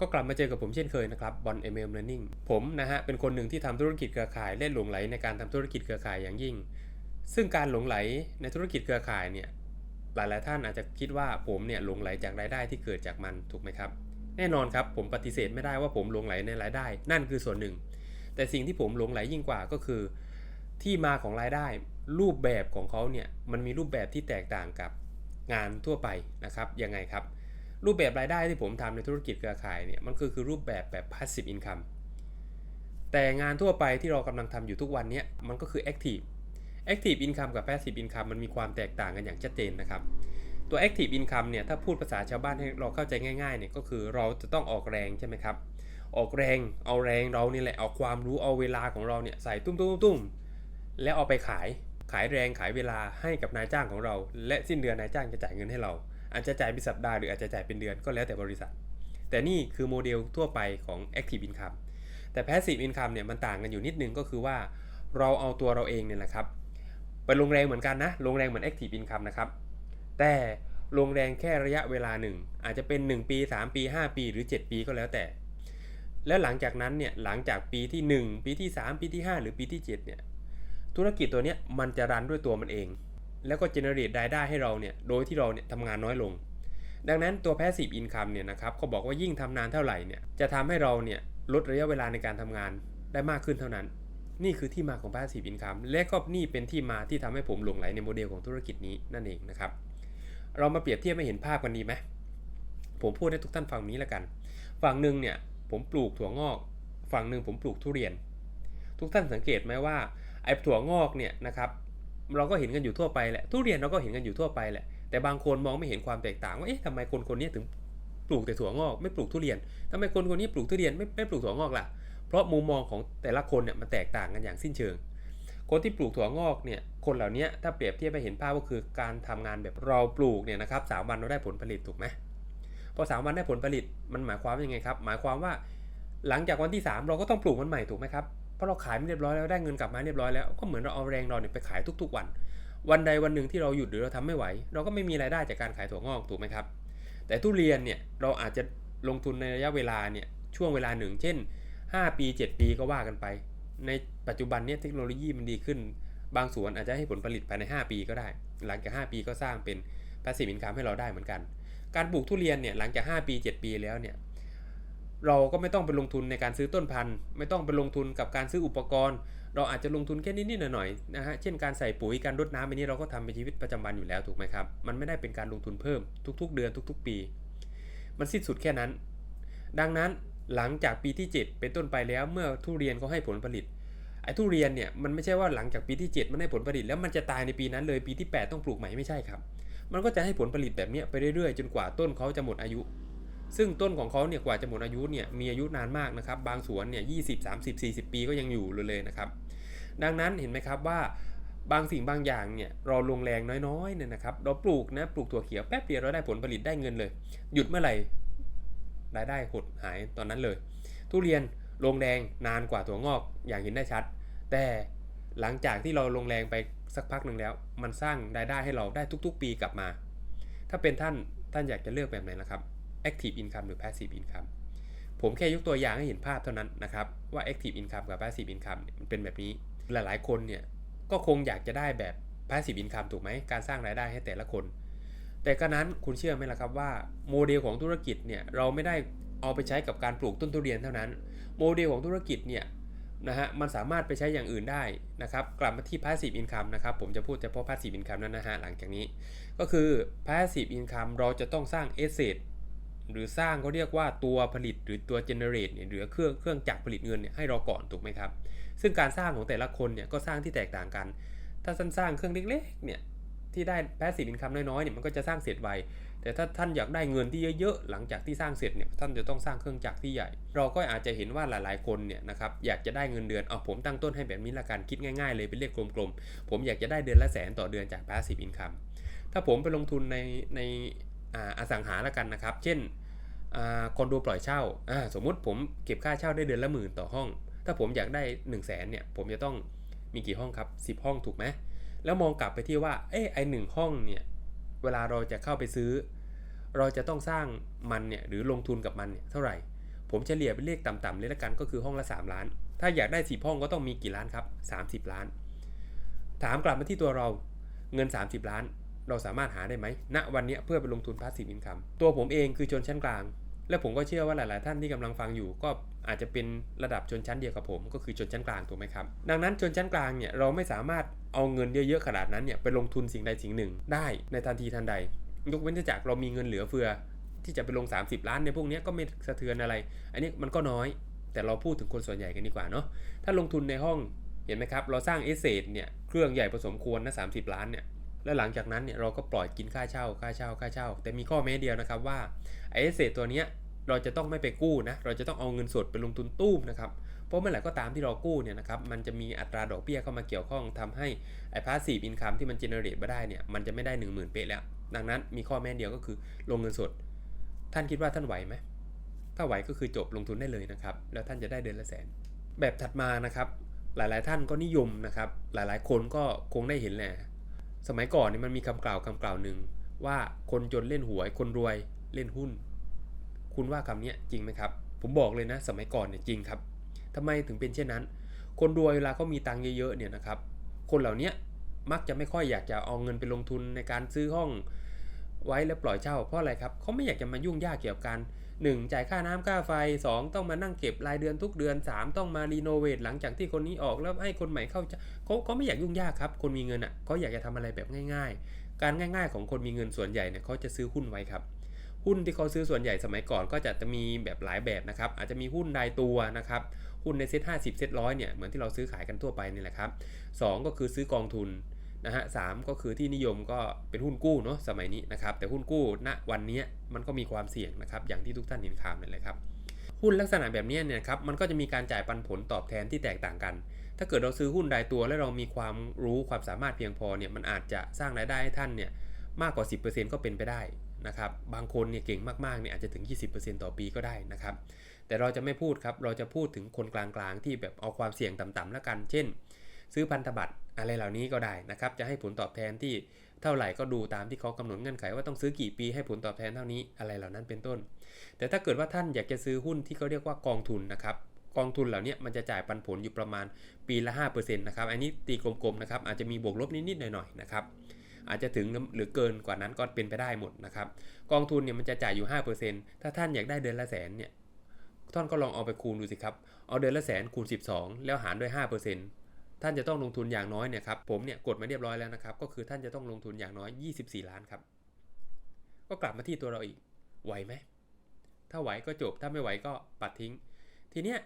ก็กลับมาเจอกับผมเช่นเคยนะครับบอล ML Learning ผมนะฮะเป็นคนหนึ่งที่ทำธุรกิจเครือข่ายและหลงไหลในการทำธุรกิจเครือข่ายอย่างยิ่ง ซึ่งการหลงไหลในธุรกิจเครือข่ายเนี่ยหลายๆท่านอาจจะคิดว่าผมเนี่ยหลงไหลจากรายได้ที่เกิดจากมันถูกไหมครับ แน่นอนครับผมปฏิเสธไม่ได้ว่าผมหลงไหลในรายได้ นั่นคือส่วนหนึ่ง แต่สิ่งที่ผมหลงไหลยิ่งกว่าก็คือ ที่มาของรายได้ รูปแบบของเขาเนี่ยมันมีรูปแบบที่แตกต่างกับงานทั่วไปนะครับยังไงครับ รูปแบบรายได้ที่ผมทำในธุรกิจเครือข่ายเนี่ยมันคือคือรูปแบบแบบ passive income แต่งานทั่วไปที่เรากำลังทำอยู่ทุกวันนี้มันก็คือ active active income กับ passive income มันมีความแตกต่างกันอย่างชัดเจนนะครับตัว active income เนี่ยถ้าพูดภาษาชาวบ้านให้เราเข้าใจง่ายๆเนี่ยก็คือเราจะต้องออกแรงใช่ไหมครับออกแรงเอาแรงเรานี่แหละเอาความรู้เอาเวลาของเราเนี่ยใส่ตุ้มตุ้มตุ้มแล้วเอาไปขายขายแรงขายเวลาให้กับนายจ้างของเรา และสิ้นเดือนนายจ้างจะจ่ายเงินให้เรา อาจจะจ่ายเป็นสัปดาห์หรืออาจจะจ่ายเป็นเดือนก็แล้วแต่บริษัท แต่นี่คือโมเดลทั่วไปของ active income แต่ passive income เนี่ยมันต่างกันอยู่นิดนึงก็คือว่าเราเอาตัวเราเองเนี่ยแหละครับไปลงแรงเหมือนกันนะลงแรงเหมือน active income นะครับแต่ลงแรงแค่ระยะเวลาหนึ่งอาจจะเป็น 1 ปี 3 ปี 5 ปีหรือ 7 ปีก็แล้วแต่ แล้วหลังจากนั้นเนี่ยหลังจากปีที่ 1 ปีที่ 3 ปีที่ 5 หรือปีที่ 7 เนี่ยธุรกิจตัวเนี้ยมันจะรันด้วยตัวมันเอง แล้วก็ generate รายได้ให้เราเนี่ยโดยที่เราเนี่ยทำงานน้อยลง ดังนั้นตัว passive income เนี่ยนะครับเขาบอกว่ายิ่งทำนานเท่าไหร่เนี่ยจะทำให้เราเนี่ยลดระยะเวลาในการทำงานได้มากขึ้นเท่านั้น นี่คือที่มาของ passive income และก็นี่เป็นที่มาที่ทำให้ผมหลงไหลในโมเดลของธุรกิจนี้นั่นเองนะครับเรามาเปรียบเทียบให้เห็นภาพกันดีไหมผมพูดให้ทุกท่านฟังนี้ล้วกัน ฝั่งหนึ่งเนี่ยผมปลูกถั่วงอก ฝั่งหนึ่งผมปลูกทุเรียน ทุกท่านสังเกตไหมว่าไอ้ถั่วงอกเนี่ยนะครับ เราก็เห็นกันอยู่ทั่วไปแหละ ทุเรียนเราก็เห็นกันอยู่ทั่วไปแหละ แต่บางคนมองไม่เห็นความแตกต่างว่า เอ๊ะทำไมคนคนนี้ถึงปลูกแต่ถั่วงอกไม่ปลูกทุเรียนทำไมคนคนนี้ปลูกทุเรียนไม่ไม่ปลูกถั่วงอกล่ะ เพราะมุมมองของแต่ละคนเนี่ยมันแตกต่างกันอย่างสิ้นเชิง คนที่ปลูกถั่วงอกเนี่ย คนเหล่านี้ถ้าเปรียบเทียบไปเห็นภาพก็คือการทำงานแบบเราปลูกเนี่ยนะครับสามวันเราได้ผลผลิตถูกไหมพอสามวันได้ผลผลิตมันหมายความว่ายังไงครับ หมายความว่าหลังจากวันที่ 3 เราก็ต้องปลูกมันใหม่ถูกไหมครับ เพราะเราขายไม่เรียบร้อยแล้วได้เงินกลับมาเรียบร้อยแล้วก็เหมือนเราเอาแรงเราเนี่ยไปขายทุกๆวัน วันใดวันหนึ่งที่เราหยุดหรือเราทำไม่ไหว เราก็ไม่มีรายได้จากการขายถั่วงอกถูกไหมครับ แต่ทุเรียนเนี่ยเราอาจจะลงทุนในระยะเวลาเนี่ยช่วงเวลาหนึ่ง เช่น 5 ปี 7 ปีก็ว่ากันไป ในปัจจุบันเนี่ยเทคโนโลยีมันดีขึ้น บางสวนอาจจะให้ผลผลิตภายใน 5 ปีก็ได้ หลังจาก 5 ปีก็สร้างเป็น passive income ให้เราได้เหมือนกัน การปลูกทุเรียนเนี่ยหลังจาก 5 ปี 7 ปีแล้วเนี่ย เราก็ไม่ต้องไปลงทุนในการซื้อต้นพันธุ์ ไม่ต้องไปลงทุนกับการซื้ออุปกรณ์ เราอาจจะลงทุนแค่นิดๆหน่อยๆนะฮะเช่นการใส่ปุ๋ยการรดน้ำอันนี้เราก็ทำเป็นชีวิตประจำวันอยู่แล้วถูกไหมครับ มันไม่ได้เป็นการลงทุนเพิ่มทุก ๆ เดือนทุก ๆ ปี มันสิ้นสุดแค่นั้น ดังนั้นหลังจากปีที่ 7 เป็นต้นไปแล้วเมื่อทุเรียนเขาให้ผลผลิตไอ้ทุเรียนเนี่ยมันไม่ใช่ว่าหลังจากปีที่ 7 มันให้ผลผลิตแล้วมันจะตายในปีนั้นเลยปีที่ 8 ต้องปลูกใหม่ไม่ใช่ครับ มันก็จะให้ผลผลิตแบบนี้ไปเรื่อยๆ จนกว่าต้นเขาจะหมดอายุ ซึ่งต้นของเขาเนี่ยกว่าจะหมดอายุเนี่ยมีอายุนานมากนะครับ บางสวนเนี่ยยี่สิบสามสิบสี่สิบปีก็ยังอยู่เลยนะครับ ดังนั้นเห็นไหมครับว่าบางสิ่งบางอย่างเนี่ยเราลงแรงน้อยๆเนี่ยนะครับ เราปลูกนะปลูกถั่วเขียวแป๊บเดียวเราได้ผลผลิตได้เงินเลย หยุดเมื่อไหร่รายได้หดหายตอนนั้นเลย ทุเรียนลงแรงนานกว่าถั่วงอกอย่างเห็นได้ชัด แต่หลังจากที่เราลงแรงไปสักพักหนึ่งแล้ว มันสร้างรายได้ให้เราได้ทุกๆ ปีกลับมา ถ้าเป็นท่านท่านอยากจะเลือกแบบไหนล่ะครับ active income หรือ passive income ผมแค่ยกตัวอย่างให้เห็นภาพเท่านั้นนะครับ ว่า active income กับ passive income มันเป็นแบบนี้หลายๆ คนเนี่ยก็คงอยากจะได้แบบ passive income ถูกไหมการสร้างรายได้ให้แต่ละคน แต่ก็นั้นคุณเชื่อไหมล่ะครับว่าโมเดลของธุรกิจเนี่ยเราไม่ได้เอาไปใช้กับการปลูกต้นทุเรียนเท่านั้น โมเดลของธุรกิจเนี่ยนะฮะมันสามารถไปใช้อย่างอื่นได้นะครับ กลับมาที่ passive income นะครับ ผมจะพูดเฉพาะ passive income นั้นนะฮะหลังจากนี้ ก็คือ passive income เราจะต้องสร้าง asset หรือสร้างเขาเรียกว่าตัวผลิตหรือตัว generate เนี่ยหรือเครื่องเครื่องจักรผลิตเงินเนี่ยให้เราก่อนถูกไหมครับ ซึ่งการสร้างของแต่ละคนเนี่ยก็สร้างที่แตกต่างกัน ถ้าท่านสร้างเครื่องเล็กๆเนี่ยที่ได้ passive income น้อยๆเนี่ยมันก็จะสร้างเสร็จไวแต่ถ้าท่านอยากได้เงินที่เยอะๆหลังจากที่สร้างเสร็จเนี่ยท่านจะต้องสร้างเครื่องจักรที่ใหญ่ เราก็อาจจะเห็นว่าหลายๆคนเนี่ยนะครับอยากจะได้เงินเดือนเอาผมตั้งต้นให้แบบนี้ละกันคิดง่ายๆเลยเป็นเลขกลมๆผมอยากจะได้เดือนละแสนต่อเดือนจาก passive income ถ้าผมไปลงทุนในใน อ่าอสังหาละกันนะครับ เช่นคอนโดปล่อยเช่า สมมุติผมเก็บค่าเช่าได้เดือนละหมื่นต่อห้อง ถ้าผมอยากได้1นึ่งแสนเนี่ย ผมจะต้องมีกี่ห้องครับ 10 ห้องถูกไหม แล้วมองกลับไปที่ว่า เอ้ไอหนึ่งห้องเนี่ย เวลาเราจะเข้าไปซื้อ เราจะต้องสร้างมันเนี่ย หรือลงทุนกับมันเนี่ยเท่าไหร่ ผมเฉลี่ยเป็นเลขต่ำๆเลยละกันก็คือห้องละ 3 ล้าน ถ้าอยากได้ 10 ห้องก็ต้องมีกี่ล้านครับ 30 ล้าน ถามกลับมาที่ตัวเรา เงิน 30 ล้าน เราสามารถหาได้ไหมณวันนี้เพื่อไปลงทุนพาสซีฟอินคัมตัวผมเองคือชนชั้นกลาง และผมก็เชื่อว่าหลาย ๆ ท่านที่กำลังฟังอยู่ ก็อาจจะเป็นระดับชนชั้นเดียวกับผม ก็คือชนชั้นกลางถูกไหมครับ ดังนั้นชนชั้นกลางเนี่ยเราไม่สามารถเอาเงินเยอะ ๆ ขนาดนั้นเนี่ยไปลงทุนสิ่งใดสิ่งหนึ่ง ได้ในทันทีทันใด ยกเว้นแต่จากเรามีเงินเหลือเฟือ ที่จะไปลง 30 ล้านในพวกนี้ก็ไม่สะเทือนอะไร อันนี้มันก็น้อย แต่เราพูดถึงคนส่วนใหญ่กันดีกว่าเนาะถ้าลงทุนในห้องเห็นไหมครับเราสร้างเอเซทเนี่ยเครื่องใหญ่ผสมควรนะสาล้านเนี่ย แล้วหลังจากนั้นเนี่ยเราก็ปล่อยกินค่าเช่าค่าเช่าค่าเช่า แต่มีข้อแม้เดียวนะครับว่าไอเอเซทตัวเนี้ยเราจะต้องไม่ไปกู้นะเราจะต้องเอาเงินสดไปลงทุนตู้มนะครับเพราะเมื่อไหร่ก็ตามที่เรากู้เนี่ยนะครับมันจะมีอัตราดอกเบี้ยเข้ามาเกี่ยวข้องทำให้ไอ้พาสซีฟอินคัมที่มันเจเนเรตมาได้เนี่ยมันจะไม่ได้ 1 0,000 เป๊ะแล้ว ดังนั้นมีข้อแม้เดียวก็คือลงเงินสด ท่านคิดว่าท่านไหวไหมถ้าไหวก็คือจบลงทุนได้เลยนะครับแล้วท่านจะได้เดือนละแสน แบบถัดมานะครับหลายๆท่านก็นิยมนะครับหลายๆคนก็คงได้เห็นแหละ สมัยก่อนเนี่ยมันมีคำกล่าวคำกล่าวหนึ่งว่าคนจนเล่นหวย คนรวยเล่นหุ้น คุณว่าคำนี้จริงไหมครับ ผมบอกเลยนะ สมัยก่อนเนี่ยจริงครับทำไมถึงเป็นเช่นนั้น คนรวยเวลาเขามีตังค์เยอะๆเนี่ยนะครับ คนเหล่านี้มักจะไม่ค่อยอยากจะเอาเงินไปลงทุนในการซื้อห้องไว้แล้วปล่อยเช่า เพราะอะไรครับเขาไม่อยากจะมายุ่งยากเกี่ยวกับการ 1. จ่ายค่าน้ำค่าไฟ 2. ต้องมานั่งเก็บรายเดือนทุกเดือน 3. ต้องมารีโนเวทหลังจากที่คนนี้ออกแล้วให้คนใหม่เข้าเขาเขาไม่อยากยุ่งยากครับ คนมีเงินอะเขาอยากจะทำอะไรแบบง่าย ๆ การง่าย ๆ ของคนมีเงินส่วนใหญ่เนี่ยเขาจะซื้อหุ้นไว้ครับหุ้นที่เขาซื้อส่วนใหญ่สมัยก่อนก็จะจะมีแบบหลายแบบนะครับ อาจจะมีหุ้นรายตัวนะครับ หุ้นในเซ็ต50เซ็ตร้อยเนี่ยเหมือนที่เราซื้อขายกันทั่วไปนี่แหละครับสก็คือซื้อกองทุน นะฮะสก็คือที่นิยมก็เป็นหุ้นกู้เนาะสมัยนี้นะครับ แต่หุ้นกู้ณวันนี้มันก็มีความเสี่ยงนะครับ อย่างที่ทุกท่านเห็นข่าวนั่นแหละครับ หุ้นลักษณะแบบนี้เนี่ยครับมันก็จะมีการจ่ายปันผลตอบแทนที่แตกต่างกัน ถ้าเกิดเราซื้อหุ้นรายตัวแล้วเรามีความรู้ความสามารถเพียงพอเนี่ยมันอาจจะสร้างรายได้ให้ท่านเนี่ยมากกว่า 10%ก็เป็นไปได้นะครับบางคนเนี่ยเก่งมากๆเนี่ยอาจจะถึง 20%ต่อปีก็ได้นะครับ แต่เราจะไม่พูดครับ เราจะพูดถึงคนกลางๆ ที่แบบเอาความเสี่ยงต่ำๆแล้วกัน เช่น ซื้อพันธบัตร อะไรเหล่านี้ก็ได้นะครับ จะให้ผลตอบแทนที่เท่าไหร่ก็ดูตามที่เขากำหนดเงื่อนไขว่าต้องซื้อกี่ปีให้ผลตอบแทนเท่านี้อะไรเหล่านั้นเป็นต้น แต่ถ้าเกิดว่าท่านอยากจะซื้อหุ้นที่เขาเรียกว่ากองทุนนะครับกองทุนเหล่านี้มันจะจ่ายปันผลอยู่ประมาณปีละ5%นะครับ อันนี้ตีกลมๆนะครับ อาจจะมีบวกลบนิดๆหน่อยๆนะครับ อาจจะถึงหรือเกินกว่านั้นก็เป็นไปได้หมดนะครับ กองทุนเนี่ยมันจะจ่ายอยู่ 5%ถ้าท่านอยากได้เดือนละแสนเนี่ย ท่านก็ลองเอาไปคูณดูสิครับ เอาเดือนละแสนคูณ 12 แล้วหารด้วย 5% ท่านจะต้องลงทุนอย่างน้อยเนี่ยครับผมเนี่ยกดมาเรียบร้อยแล้วนะครับ ก็คือท่านจะต้องลงทุนอย่างน้อย 24 ล้านครับ ก็กลับมาที่ตัวเราอีกไหวไหมถ้าไหวก็จบถ้าไม่ไหวก็ปัดทิ้ง ทีเนี้ย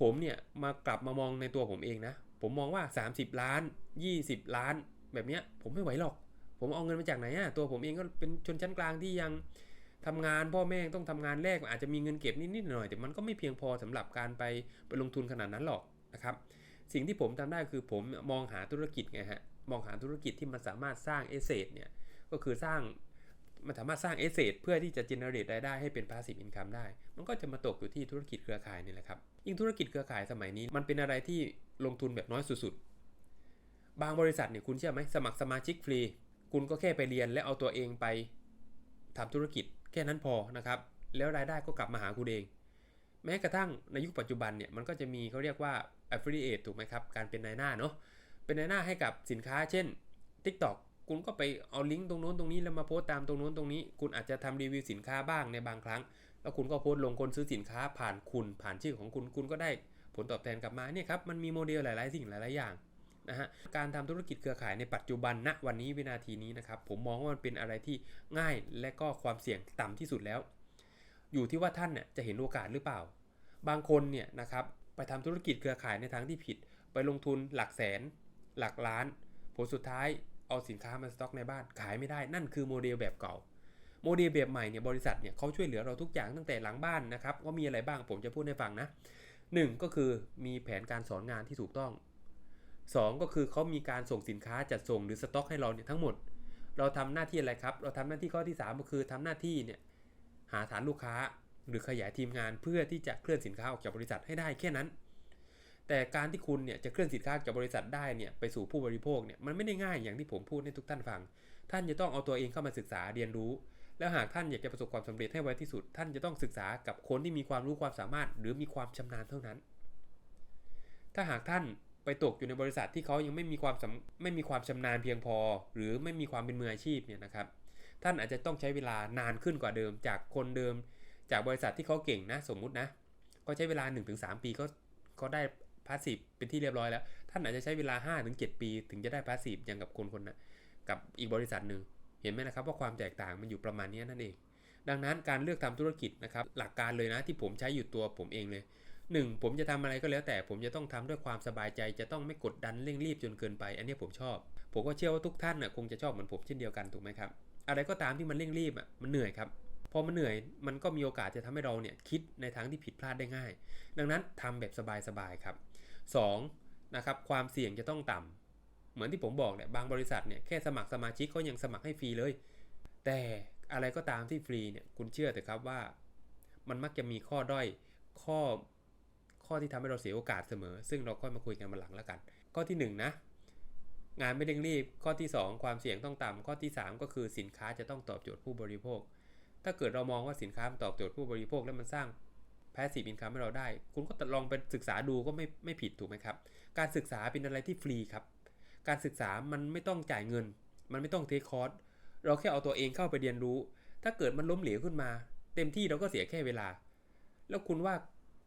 ผมเนี่ยมากลับมามองในตัวผมเองนะ ผมมองว่า 30 ล้าน 20 ล้าน แบบเนี้ยผมไม่ไหวหรอก ผมเอาเงินมาจากไหนอะตัวผมเองก็เป็นชนชั้นกลางที่ยังทำงานพ่อแม่ต้องทำงานแรกอาจจะมีเงินเก็บนิดๆหน่อยแต่มันก็ไม่เพียงพอสำหรับการไปไปลงทุนขนาดนั้นหรอกนะครับ สิ่งที่ผมทำได้คือผมมองหาธุรกิจไงฮะมองหาธุรกิจที่มันสามารถสร้างเอเซทเนี่ยก็คือสร้างมันสามารถสร้างเอเซทเพื่อที่จะ generate รายได้ให้เป็น passive income ได้ มันก็จะมาตกอยู่ที่ธุรกิจเครือข่ายนี่แหละครับ ยิ่งธุรกิจเครือข่ายสมัยนี้ มันเป็นอะไรที่ลงทุนแบบน้อยสุดๆ บางบริษัทเนี่ยคุณเชื่อไหมสมัครสมาชิกฟรี คุณก็แค่ไปเรียนและเอาตัวเองไปทำธุรกิจแค่นั้นพอนะครับ แล้วรายได้ก็กลับมาหาคุณเอง แม้กระทั่งในยุคปัจจุบันเนี่ยมันก็จะมีเขาเรียกว่า affiliate ถูกไหมครับ การเป็นนายหน้าเนาะเป็นนายหน้าให้กับสินค้า เช่น TikTok คุณก็ไปเอาลิงก์ตรงโน้นตรงนี้แล้วมาโพสต์ตามตรงโน้นตรงนี้ คุณอาจจะทำรีวิวสินค้าบ้างในบางครั้ง แล้วคุณก็โพสต์ลงคนซื้อสินค้าผ่านคุณผ่านชื่อของคุณคุณก็ได้ผลตอบแทนกลับมาเนี่ยครับมันมีโมเดลหลาย ๆ สิ่งหลาย ๆ อย่างนะฮะการทำธุรกิจเครือข่ายในปัจจุบันณวันนี้วินาทีนี้นะครับผมมองว่ามันเป็นอะไรที่ง่ายและก็ความเสี่ยงต่ำที่สุดแล้ว อยู่ที่ว่าท่านเนี่ยจะเห็นโอกาสหรือเปล่า บางคนเนี่ยนะครับไปทำธุรกิจเครือข่ายในทางที่ผิด ไปลงทุนหลักแสน หลักล้าน ผลสุดท้ายเอาสินค้ามาสต็อกในบ้านขายไม่ได้ นั่นคือโมเดลแบบเก่า โมเดลแบบใหม่เนี่ยบริษัทเนี่ยเขาช่วยเหลือเราทุกอย่างตั้งแต่หลังบ้านนะครับว่ามีอะไรบ้างผมจะพูดให้ฟังนะหนึ่งก็คือมีแผนการสอนงานที่ถูกต้อง 2 ก็คือเขามีการส่งสินค้าจัดส่งหรือสต็อกให้เราเนี่ยทั้งหมด เราทำหน้าที่อะไรครับ เราทำหน้าที่ข้อที่ 3 ก็คือทำหน้าที่เนี่ย หาฐานลูกค้า หรือขยายทีมงานเพื่อที่จะเคลื่อนสินค้าออกจากบริษัทให้ได้แค่นั้น แต่การที่คุณเนี่ยจะเคลื่อนสินค้าจากบริษัทได้เนี่ยไปสู่ผู้บริโภคเนี่ยมันไม่ได้ง่ายอย่างที่ผมพูดให้ทุกท่านฟัง ท่านจะต้องเอาตัวเองเข้ามาศึกษาเรียนรู้ แล้วหากท่านอยากจะประสบความสำเร็จให้ไวที่สุด ท่านจะต้องศึกษากับคนที่มีความรู้ความสามารถ หรือมีความชำนาญเท่านั้น ถ้าหากท่านไปตกอยู่ในบริษัทที่เขายังไม่มีความไม่มีความชำนาญเพียงพอ หรือไม่มีความเป็นมืออาชีพเนี่ยนะครับ ท่านอาจจะต้องใช้เวลานานขึ้นกว่าเดิม จากคนเดิม จากบริษัทที่เขาเก่งนะสมมุตินะ ก็ใช้เวลา 1-3 ปีก็ก็ได้พาสซีฟเป็นที่เรียบร้อยแล้ว ท่านอาจจะใช้เวลา 5-7 ปี ถึงจะได้พาสซีฟอย่างกับคนคนนั้นกับอีกบริษัทหนึ่งเห็นไหมนะครับว่าความแตกต่างมันอยู่ประมาณนี้นั่นเอง ดังนั้นการเลือกทำธุรกิจนะครับหลักการเลยนะที่ผมใช้อยู่ตัวผมเองเลย 1. ผมจะทำอะไรก็แล้วแต่ผมจะต้องทำด้วยความสบายใจ จะต้องไม่กดดันเร่งรีบจนเกินไป อันนี้ผมชอบ ผมก็เชื่อว่าทุกท่านน่ะคงจะชอบเหมือนผมเช่นเดียวกันถูกไหมครับ อะไรก็ตามที่มันเร่งรีบอะมันเหนื่อยครับพอมันเหนื่อยมันก็มีโอกาสจะทำให้เราเนี่ยคิดในทางที่ผิดพลาดได้ง่าย ดังนั้นทำแบบสบายๆครับ 2. นะครับความเสี่ยงจะต้องต่ำเหมือนที่ผมบอกเนี่ยบางบริษัทเนี่ยแค่สมัครสมาชิกก็ยังสมัครให้ฟรีเลย แต่อะไรก็ตามที่ฟรีเนี่ยคุณเชื่อเถอะครับว่า มันมักจะมีข้อด้อยข้อข้อที่ทำให้เราเสียโอกาสเสมอ ซึ่งเราค่อยมาคุยกันมาหลังแล้วกัน ข้อที่1นะ งานไม่เร่งรีบ ข้อที่ 2 ความเสี่ยงต้องต่ำข้อที่ 3 ก็คือสินค้าจะต้องตอบโจทย์ผู้บริโภค ถ้าเกิดเรามองว่าสินค้าตอบโจทย์ผู้บริโภคแล้วมันสร้างแพสซีฟอินคัมให้เราได้ คุณก็ลองไปศึกษาดูก็ไม่ไม่ผิดถูกไหมครับ การศึกษาเป็นอะไรที่ฟรีครับ การศึกษามันไม่ต้องจ่ายเงิน มันไม่ต้องเทคคอร์สเราแค่เอาตัวเองเข้าไปเรียนรู้ ถ้าเกิดมันล้มเหลวขึ้นมา เต็มที่เราก็เสียแค่เวลา แล้วคุณว่า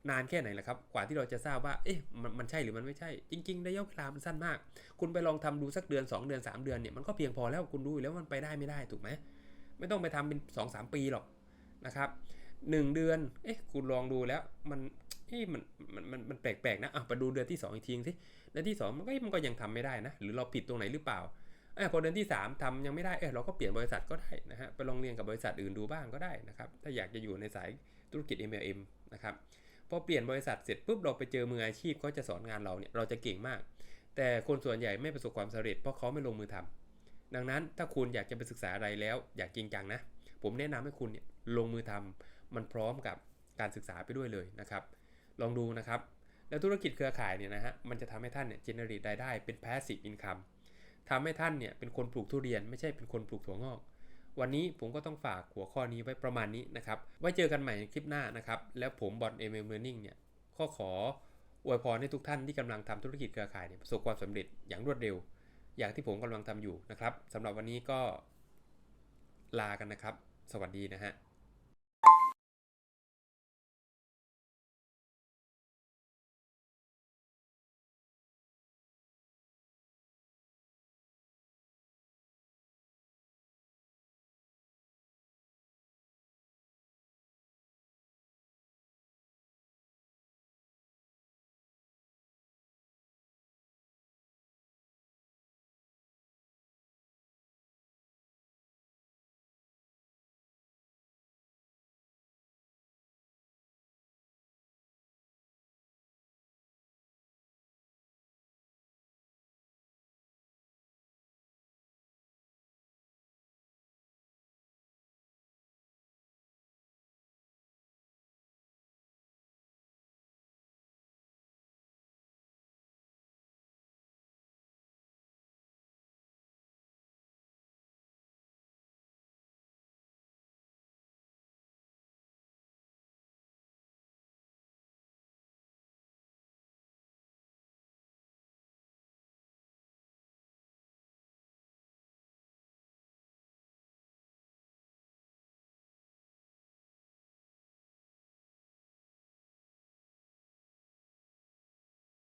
นานแค่ไหนล่ะครับ กว่าที่เราจะทราบว่า เอ๊ะมันมันใช่หรือมันไม่ใช่ จริงๆระยะเวลามันสั้นมาก คุณไปลองทำดูสักเดือน 2 เดือน 3 เดือนเนี่ยมันก็เพียงพอแล้วคุณรู้อยู่แล้วมันไปได้ไม่ได้ถูกไหมไม่ต้องไปทำเป็น 2 3 ปีหรอกนะครับหนึ่งเดือน เอ๊ะคุณลองดูแล้วมันเอ๊ะมันมันมันมันแปลกๆนะอะไปดูเดือนที่ 2 อีกทีสิเดือนที่ 2 มันก็มันก็ยังทำไม่ได้นะ หรือเราผิดตรงไหนหรือเปล่าเออพอเดือนที่ 3ทำยังไม่ได้เออเราก็เปลี่ยนบริษัทก็ได้นะฮะไปลองเรียนกับบริษัทอื่นดูบ้างก็ได้นะครับถ้าอยากจะอยู่ในสายธุรกิจ MLM นะครับ พอเปลี่ยนบริษัทเสร็จปุ๊บเราไปเจอมืออาชีพเขาจะสอนงานเราเนี่ยเราจะเก่งมาก แต่คนส่วนใหญ่ไม่ประสบความสำเร็จเพราะเขาไม่ลงมือทำดังนั้นถ้าคุณอยากจะไปศึกษาอะไรแล้ว อยากจริงจังนะ ผมแนะนำให้คุณเนี่ยลงมือทำมันพร้อมกับการศึกษาไปด้วยเลยนะครับ ลองดูนะครับ แล้วธุรกิจเครือข่ายเนี่ยนะฮะมันจะทำให้ท่านเนี่ย generate รายได้เป็น passive income ทำให้ท่านเนี่ยเป็นคนปลูกทุเรียนไม่ใช่เป็นคนปลูกถั่วงอก วันนี้ผมก็ต้องฝากหัวข้อนี้ไว้ประมาณนี้นะครับ ไว้เจอกันใหม่ในคลิปหน้านะครับ แล้วผมบอล MM Learning เนี่ยก็ขออวยพรให้ทุกท่านที่กำลังทำธุรกิจเครือข่ายเนี่ยประสบความสำเร็จอย่างรวดเร็ว อย่างที่ผมกำลังทำอยู่นะครับสำหรับวันนี้ก็ลากันนะครับ สวัสดีนะฮะ